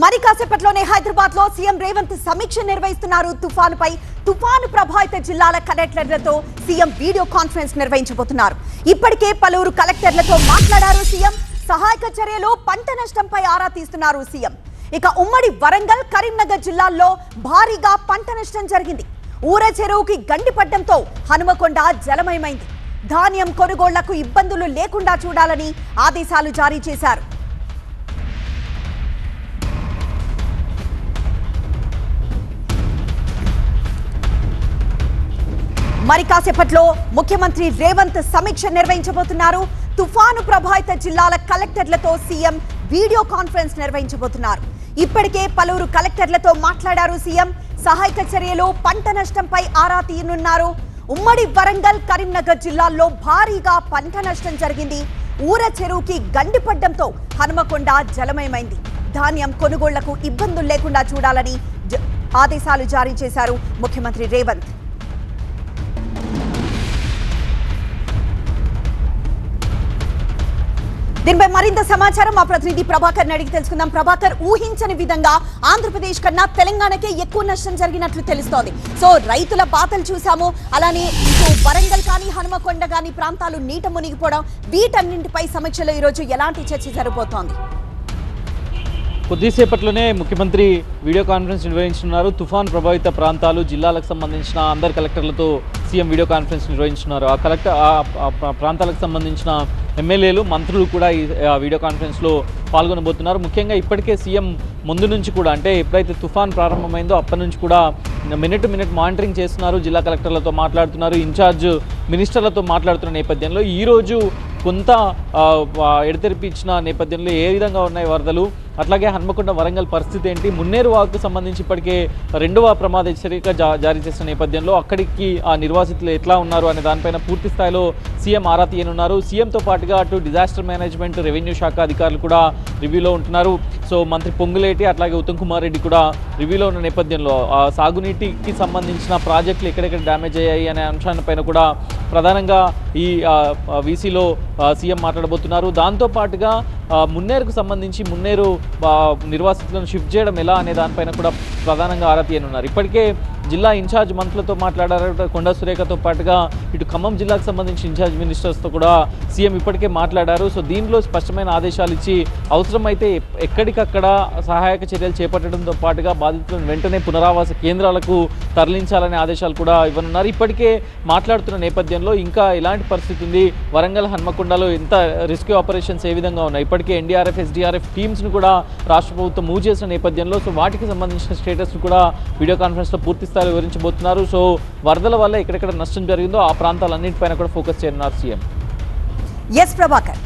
మరి కాసేపట్లోనే హైదరాబాద్లో సీఎం రేవంత్ సమీక్ష నిర్వహిస్తున్నారు. తుఫానుపై తుఫాను ప్రభావిత జిల్లాల కలెక్టర్లతో సీఎం వీడియో కాన్ఫరెన్స్ నిర్వహించబోతున్నారు. ఇప్పటికే పలువురు కలెక్టర్లతో మాట్లాడారు సీఎం. సహాయక చర్యలు పంట నష్టంపై ఆరా తీస్తున్నారు సీఎం. ఇక ఉమ్మడి వరంగల్ కరీంనగర్ జిల్లాల్లో భారీగా పంట నష్టం జరిగింది. ఊర చెరువుకి గండిపడ్డంతో హనుమకొండ జలమయమైంది. ధాన్యం కొనుగోళ్ళకు ఇబ్బందులు లేకుండా చూడాలని ఆదేశాలు జారీ చేశారు. మరి కాసేపట్లో ముఖ్యమంత్రి రేవంత్ సమీక్ష నిర్వహించబోతున్నారు. తుఫాను ప్రభావిత జిల్లాల కలెక్టర్లతో సీఎం వీడియో కాన్ఫరెన్స్ నిర్వహించబోతున్నారు. ఇప్పటికే పలువురు కలెక్టర్లతో మాట్లాడారు సీఎం. సహాయక చర్యలు పంట నష్టంపై ఆరా తీయనున్నారు. ఉమ్మడి వరంగల్ కరీంనగర్ జిల్లాల్లో భారీగా పంట నష్టం జరిగింది. ఊర చెరువుకి గండిపడ్డంతో హనుమకొండ జలమయమైంది. ధాన్యం కొనుగోళ్ళకు ఇబ్బందులు లేకుండా చూడాలని ఆదేశాలు జారీ చేశారు ముఖ్యమంత్రి రేవంత్. దీనిపై మరింత సమాచారం మా ప్రతినిధి ప్రభాకర్ అడిగి తెలుసుకుందాం. ప్రభాకర్ ఊహించని విధంగా ఆంధ్రప్రదేశ్ కన్నా తెలంగాణకే ఎక్కువ నష్టం జరిగినట్లు తెలుస్తోంది. సో రైతుల బాధలు చూసాము అలానే వరంగల్ కానీ హనుమకొండ కానీ ప్రాంతాలు నీట మునిగిపోవడం వీటన్నింటిపై సమీక్షలో ఈరోజు ఎలాంటి చర్చ జరగబోతోంది? కొద్దిసేపట్లోనే ముఖ్యమంత్రి వీడియో కాన్ఫరెన్స్ నిర్వహించనున్నారు. తుఫాన్ ప్రభావిత ప్రాంతాలు జిల్లాలకు సంబంధించిన అందరు కలెక్టర్లతో సీఎం వీడియో కాన్ఫరెన్స్ నిర్వహించున్నారు ఆ కలెక్టర్ ఆ- ప్రాంతాలకు సంబంధించిన ఎమ్మెల్యేలు మంత్రులు కూడా ఈ వీడియో కాన్ఫరెన్స్లో పాల్గొనబోతున్నారు. ముఖ్యంగా ఇప్పటికే సీఎం ముందు నుంచి కూడా అంటే ఎప్పుడైతే తుఫాన్ ప్రారంభమైందో అప్పటి నుంచి కూడా మినిట్ మినిట్ మానిటరింగ్ చేస్తున్నారు. జిల్లా కలెక్టర్లతో మాట్లాడుతున్నారు. ఇన్ఛార్జ్ మినిస్టర్లతో మాట్లాడుతున్న నేపథ్యంలో ఈరోజు కొంత ఎడతెరిపి ఇచ్చిన నేపథ్యంలో ఏ విధంగా ఉన్నాయి వరదలు? అట్లాగే హన్మకొండ వరంగల్ పరిస్థితి ఏంటి? మున్నేరు వాగుకు సంబంధించి ఇప్పటికే రెండవ ప్రమాద హెచ్చరిక జా జారీ చేసిన నేపథ్యంలో అక్కడికి ఆ నిర్వాసితులు ఎట్లా ఉన్నారు అనే దానిపైన పూర్తి స్థాయిలో సీఎం ఆరా తీయనున్నారు. సీఎంతో పాటుగా అటు డిజాస్టర్ మేనేజ్మెంట్ రెవెన్యూ శాఖ అధికారులు కూడా రివ్యూలో ఉంటున్నారు. సో మంత్రి పొంగులేటి అట్లాగే ఉత్తమ్ కుమార్ రెడ్డి కూడా రివ్యూలో ఉన్న నేపథ్యంలో ఆ సాగునీటికి సంబంధించిన ప్రాజెక్టులు ఎక్కడెక్కడ డ్యామేజ్ అయ్యాయి అనే అంశాలపైన కూడా ప్రధానంగా ఈ వీసీలో సీఎం మాట్లాడబోతున్నారు. దాంతో పాటుగా మున్నేరుకు సంబంధించి మున్నేరు నిర్వాసితులను షిఫ్ట్ చేయడం ఎలా అనే దానిపైన కూడా ప్రధానంగా ఆరా తీయనున్నారు ఇప్పటికే జిల్లా ఇన్ఛార్జ్ మంత్రులతో మాట్లాడారు కొండా కొండ సురేఖతో పాటుగా ఇటు ఖమ్మం జిల్లాకు సంబంధించి ఇన్ఛార్జ్ మినిస్టర్స్తో కూడా సీఎం ఇప్పటికే మాట్లాడారు. సో దీనిలో స్పష్టమైన ఆదేశాలు ఇచ్చి అవసరమైతే ఎక్కడికక్కడ సహాయక చర్యలు చేపట్టడంతో పాటుగా బాధితులను వెంటనే పునరావాస కేంద్రాలకు తరలించాలనే ఆదేశాలు కూడా ఇవ్వనున్నారు. ఇప్పటికే మాట్లాడుతున్న నేపథ్యంలో ఇంకా ఎలాంటి పరిస్థితి ఉంది? వరంగల్ హన్మకొండలో ఎంత రెస్క్యూ ఆపరేషన్స్ ఏ విధంగా ఉన్నాయి? ఇప్పటికే ఎన్డీఆర్ఎఫ్ ఎస్డీఆర్ఎఫ్ టీమ్స్ను కూడా రాష్ట్ర ప్రభుత్వం మూవ్ చేసిన నేపథ్యంలో సో వాటికి సంబంధించిన స్టేటస్ కూడా వీడియో కాన్ఫరెన్స్లో పూర్తి స్థాయిలో వివరించబోతున్నారు సో వరదల వల్ల ఎక్కడెక్కడ నష్టం జరిగిందో ఆ ప్రాంతాలన్నింటిపైన కూడా ఫోకస్ చేయనున్నారు సీఎం. ఎస్ ప్రభాకర్